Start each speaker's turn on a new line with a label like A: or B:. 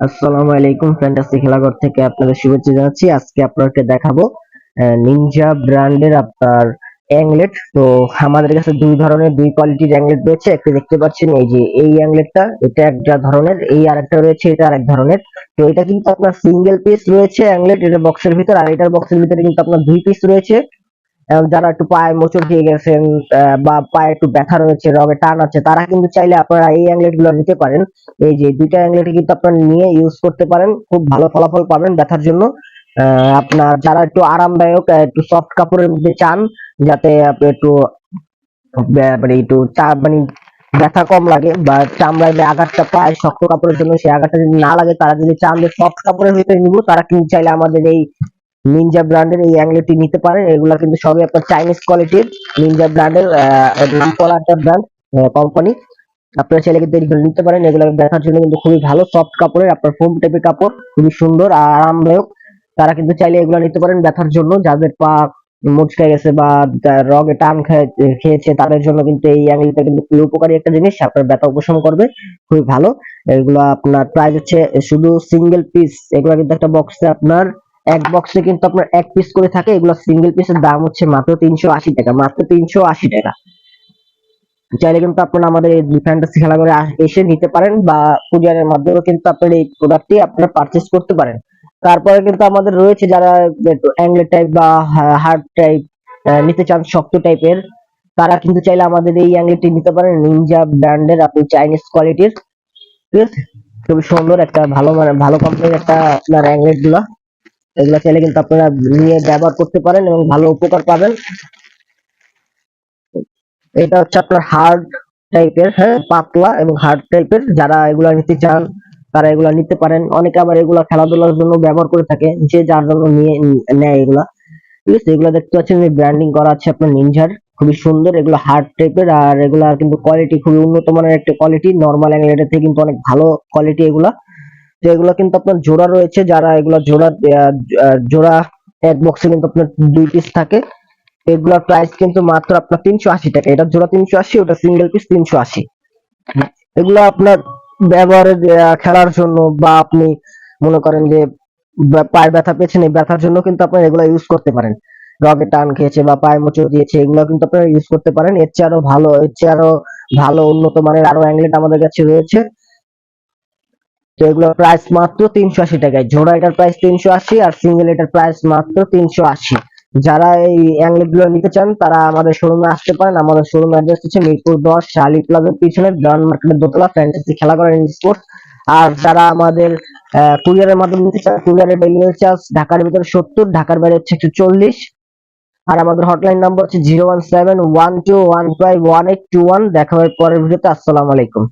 A: আসসালামু আলাইকুম ফ্যান্টাসি খেলাঘর থেকে আপনাদের শুভেচ্ছা জানাচ্ছি। আজকে আপনাকে দেখাবো নিনজা ব্র্যান্ডের আপনার অ্যাংলেট তো আমাদের কাছে দুই ধরনের, দুই কোয়ালিটির অ্যাংলেট রয়েছে। একটি দেখতে পাচ্ছেন, এই যে এই অ্যাংলেটটা এটা একটা ধরনের, এই আরেকটা রয়েছে, এটা আরেক ধরনের। তো এটা কিন্তু আপনার সিঙ্গেল পিস রয়েছে অ্যাংলেট এটা বক্সের ভিতর, আর এটার বক্সের ভিতরে কিন্তু আপনার দুই পিস রয়েছে। যারা একটু পায়ে মোচড় খেয়ে গেছেন বা পায়ে একটু ব্যথা রয়েছে, রগে টান আছে, তারা কিন্তু চাইলে আপনারা এই অ্যাংলেটগুলো নিতে পারেন। এই যে দুইটা অ্যাংলেট কিন্তু আপনারা নিয়ে ইউজ করতে পারেন, খুব ভালো ফলাফল পাবেন ব্যথার জন্য। আপনার যারা একটু আরামদায়ক একটু সফট কাপড়ের মধ্যে চান, যাতে একটু মানে একটু মানে ব্যথা কম লাগে বা চামড়ায় আঘাতটা পায় শক্ত কাপড়ের জন্য, সেই আঘাতটা যদি না লাগে, তারা যদি চান যে সফট কাপড়ের ভিতরে নিব, তারা কিন্তু চাইলে আমাদের এই নিনজা ব্র্যান্ডের এই অ্যাংলেটটি নিতে পারেন। এগুলা কিন্তু সবই আপনার চাইনিজ কোয়ালিটির নিনজা ব্র্যান্ডের নাম করা একটা ব্র্যান্ড কোম্পানি আপনারা চাইলে কিন্তু এগুলো নিতে পারেন। এগুলো দেখার জন্য কিন্তু খুবই ভালো সফট কাপড়ের, আপনার ফোম টাইপের কাপড়, খুবই সুন্দর, আর আরামদায়ক। তারা কিন্তু চাইলে এগুলো নিতে পারেন ব্যথার জন্য। যাদের পা মুচকে গেছে বা রগে টান খেয়ে- খেয়েছে, তাদের জন্য কিন্তু এই অ্যাংলেটটা কিন্তু খুবই উপকারী একটা জিনিস। আপনার ব্যথা উপশম করবে, খুবই ভালো। এগুলো আপনার প্রাইস হচ্ছে শুধু সিঙ্গেল পিস এগুলো কিন্তু একটা বক্সে আপনার এক বক্সে কিন্তু আপনার এক পিস করে থাকে, এগুলো সিঙ্গেল পিসের দাম হচ্ছে মাত্র তিনশো আশি টাকা, মাত্র তিনশো আশি টাকা। চাইলে কিন্তু আপনারা আমাদের এই ফ্যান্টাসি খেলা করে এসে নিতে পারেন বা কুরিয়ারের মাধ্যমে কিন্তু আপনার এই প্রোডাক্টটি আপনারা পারচেজ করতে পারেন। তারপরে কিন্তু আমাদের রয়েছে যারা অ্যাংলেট টাইপ বা হার্ড টাইপ নিতে চান শক্ত টাইপের তারা কিন্তু চাইলে আমাদের এই অ্যাংলেটটি নিতে পারেন নিনজা ব্র্যান্ডের আপনি চাইনিজ কোয়ালিটির খুবই সুন্দর একটা, ভালো মানে ভালো কোম্পানির একটা আপনার অ্যাংলেটগুলা। এগুলো চাইলে কিন্তু আপনারা নিয়ে ব্যবহার করতে পারেন এবং ভালো উপকার পাবেন। এটা হচ্ছে আপনার হার্ড টাইপের হ্যাঁ পাতলা এবং হার্ড টাইপের যারা এগুলা নিতে চান, তারা এগুলা নিতে পারেন। অনেকে আবার এগুলা খেলাধুলার জন্য ব্যবহার করে থাকে, যে যার জন্য নিয়ে, নেয় এগুলা। ঠিক আছে, এগুলা দেখতে পাচ্ছেন ব্র্যান্ডিং করা আছে আপনার নিনজার খুবই সুন্দর, এগুলো হার্ড টাইপের আর এগুলা কিন্তু কোয়ালিটি খুবই উন্নত মানের একটা কোয়ালিটি নর্মাল অ্যাংলেটের থেকে কিন্তু অনেক ভালো কোয়ালিটি এগুলা। তো এগুলো কিন্তু আপনার জোড়া রয়েছে, যারা এগুলা জোড়া জোড়া এক বক্সে কিন্তু আপনার দুই পিস থাকে। এগুলোর প্রাইস কিন্তু মাত্র আপনার তিনশো আশি টাকা। এটা জোড়া তিনশো আশি, ওটা সিঙ্গেল পিস তিনশো আশি। এগুলো আপনার ব্যবহারের খেলার জন্য বা আপনি মনে করেন যে, বা- পায়ে ব্যথা পেয়েছেন, এই ব্যথার জন্য কিন্তু আপনার এগুলো ইউজ করতে পারেন। রগে টান খেয়েছে বা পায়ে মোচড় দিয়েছে, এগুলো কিন্তু আপনারা ইউজ করতে পারেন। এর চেয়ে আরও ভালো, এর চেয়ে আরও ভালো, উন্নত মানের আরও অ্যাংলেট আমাদের কাছে রয়েছে। তো এগুলোর প্রাইস মাত্র তিনশো আশি টাকায়। জোড়া এটার প্রাইস তিনশো আশি আর সিঙ্গেল এটার প্রাইস মাত্র তিনশো আশি। যারা এই অ্যাংলেটগুলো নিতে চান, তারা আমাদের শোরুমে আসতে পারেন। আমাদের শোরুম অ্যাড্রেস হচ্ছে মিরপুর দশ শালি প্লাজার পিছনে ব্রাউন মার্কেটের দোতলা ফ্যান্টাসি খেলা করেন স্পোর্টস আর যারা আমাদের কুরিয়ারের মাধ্যমে নিতে চান কুরিয়ারের ডেলিভারি চার্জ ঢাকার ভিতরে সত্তর, ঢাকার বাইরে হচ্ছে একশো চল্লিশ। আর আমাদের হটলাইন নাম্বার হচ্ছে zero one seven one two one five one eight two one দেখা হবে পরের ভিডিওতে আসসালামু আলাইকুম।